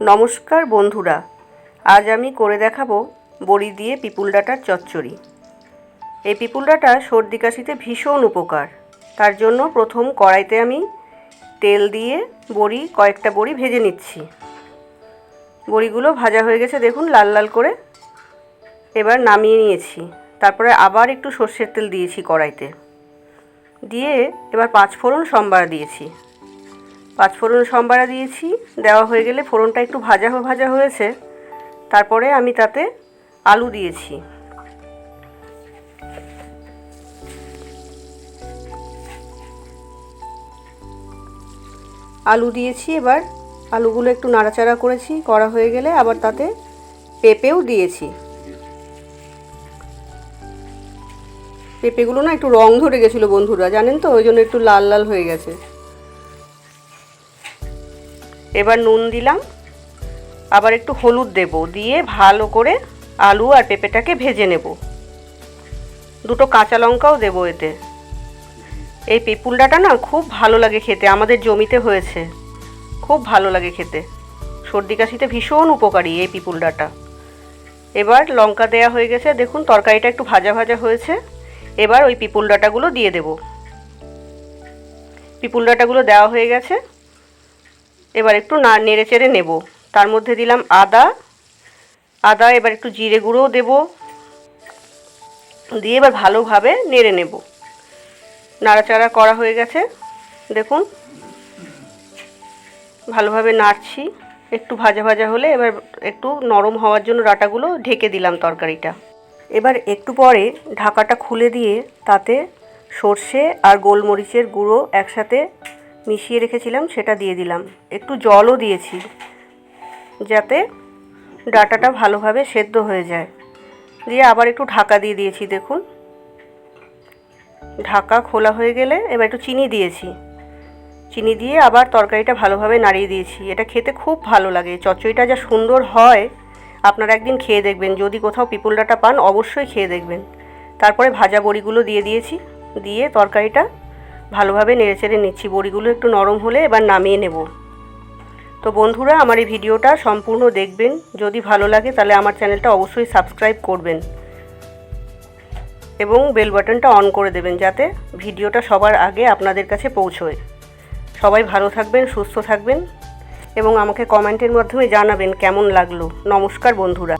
নমস্কার বন্ধুরা, আজ আমি করে দেখাবো বড়ি দিয়ে পিপুল ডাঁটার চচ্চড়ি। এই পিপুল ডাঁটা সর্দি কাশিতে ভীষণ উপকার। তার জন্য প্রথম কড়াইতে আমি তেল দিয়ে বড়ি, কয়েকটা বড়ি ভেজে নিচ্ছি। বড়িগুলো ভাজা হয়ে গেছে দেখুন, লাল লাল করে। এবার নামিয়ে নিয়েছি। তারপরে আবার একটু সর্ষের তেল দিয়েছি কড়াইতে। দিয়ে এবার পাঁচ ফোড়ন সম্বার দিয়েছি। পাঁচ ফোড়ন সম্বারা দিয়েছি, দেওয়া হয়ে গেলে ফোড়নটা একটু ভাজা ভাজা হয়েছে। তারপরে আমি তাতে আলু দিয়েছি। আলু দিয়েছি এবার। আলুগুলো একটু নাড়াচাড়া করেছি, করা হয়ে গেলে আবার তাতে পেঁপেও দিয়েছি। পেঁপেগুলো না একটু রং ধরে গেছিল বন্ধুরা, জানেন তো? ওই জন্য একটু লাল লাল হয়ে গেছে। এবার নুন দিলাম। আবার একটু হলুদ দেব, দিয়ে ভালো করে আলু আর পেঁপেটাকে ভেজে নেব। দুটো কাঁচা লঙ্কাও দেবো এতে। এই পিপুলডাটা না খুব ভালো লাগে খেতে, আমাদের জমিতে হয়েছে। খুব ভালো লাগে খেতে। সর্দি কাশিতে ভীষণ উপকারী এই পিপুলডাটা। এবার লঙ্কা দেয়া হয়ে গেছে, দেখুন তরকারিটা একটু ভাজা ভাজা হয়েছে। এবার ওই পিপুল ডাঁটাগুলো দিয়ে দেব। পিপুল ডাঁটাগুলো দেওয়া হয়ে গেছে। এবার একটু না নেড়ে চেড়ে নেব। তার মধ্যে দিলাম আদা। আদা এবার একটু জিরে গুঁড়োও দেব। দিয়ে এবার ভালোভাবে নেড়ে নেব। নাড়াচাড়া করা হয়ে গেছে। দেখুন, ভালোভাবে নাড়ছি। একটু ভাজা ভাজা হলে এবার একটু নরম হওয়ার জন্য ডাটাগুলো ঢেকে দিলাম তরকারিটা। এবার একটু পরে ঢাকাটা খুলে দিয়ে তাতে সর্ষে আর গোলমরিচের গুঁড়ো একসাথে মিশিয়ে রেখেছিলাম, সেটা দিয়ে দিলাম। একটু জলও দিয়েছি, যাতে ডাটাটা ভালোভাবে সেদ্ধ হয়ে যায়। দিয়ে আবার একটু ঢাকা দিয়ে দিয়েছি, দেখুন। ঢাকা খোলা হয়ে গেলে এবার একটু চিনি দিয়েছি। চিনি দিয়ে আবার তরকারিটা ভালোভাবে নাড়িয়ে দিয়েছি। এটা খেতে খুব ভালো লাগে। চচ্চড়িটা যা সুন্দর হয়, আপনারা একদিন খেয়ে দেখবেন। যদি কোথাও পিপুল ডাটা পান, অবশ্যই খেয়ে দেখবেন। তারপরে ভাজা বড়িগুলো দিয়ে দিয়েছি। দিয়ে তরকারিটা ভালোভাবে নেড়েচেড়ে নিচ্ছি। বড়িগুলো একটু নরম হলে এবার নামিয়ে নেব। তো বন্ধুরা, আমার এই ভিডিওটা সম্পূর্ণ দেখবেন। যদি ভালো লাগে তাহলে আমার চ্যানেলটা অবশ্যই সাবস্ক্রাইব করবেন এবং বেল বাটনটা অন করে দেবেন যাতে ভিডিওটা সবার আগে আপনাদের কাছে পৌঁছয়। সবাই ভালো থাকবেন, সুস্থ থাকবেন এবং আমাকে কমেন্টের মাধ্যমে জানাবেন কেমন লাগল। নমস্কার বন্ধুরা।